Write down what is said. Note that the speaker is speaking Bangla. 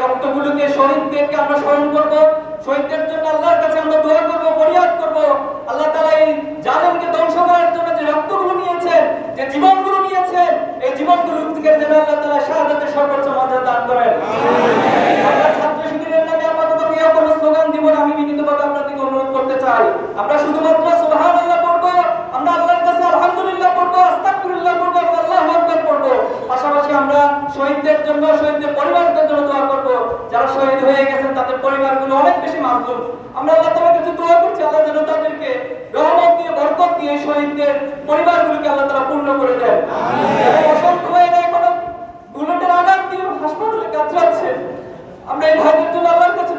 রক্তগুলোকে শহীদদেরকে আমরা স্মরণ করব। শহীদদের জন্য আল্লাহর কাছে আমরা দোয়া করব ফরিয়াদ করব। আল্লাহ তাআলা এই জালেমকে ধ্বংস করার জন্য যে রক্তগুলো নিয়েছেন যে জীবনগুলো নিয়েছেন এই জীবনগুলো থেকে যেন আল্লাহ তাআলা শাহাদাতের সর্বোচ্চ মর্যাদা দান করেন। আমরা ছাত্র শিবিরের নামে আপাতত কেউ কোনো স্লোগান দিব না? আমি বিনীতভাবে আপনাদেরকে অনুরোধ করতে চাই। আমরা শুধুমাত্র সুবহানাল্লাহ পড়ব আমরা আল্লাহর কাছে আলহামদুলিল্লাহ পড়ব আস্তাগফিরুল্লাহ পড়ব এবং আল্লাহু আকবার পড়ব। পাশাপাশি আমরা শহীদদের জন্য শহীদদের পরিবারদের জন্য দোয়া পরিবারগুলো অনেক বেশি মাজলুম আমরা আল্লাহ তাআলার কাছে দোয়া করছি আল্লাহ যেন তাদেরকে রহমত দিয়ে বরকত দিয়ে শহীদদের পরিবারগুলোকে আল্লাহ তাআলা পূর্ণ করে দেন। আমিন। অসংখ্য ভাইরা এখন বুলেটের আঘাত দিয়ে হাসপাতালে কাতরাচ্ছে। আমরা এই ভাইদের জন্য আল্লাহর কাছে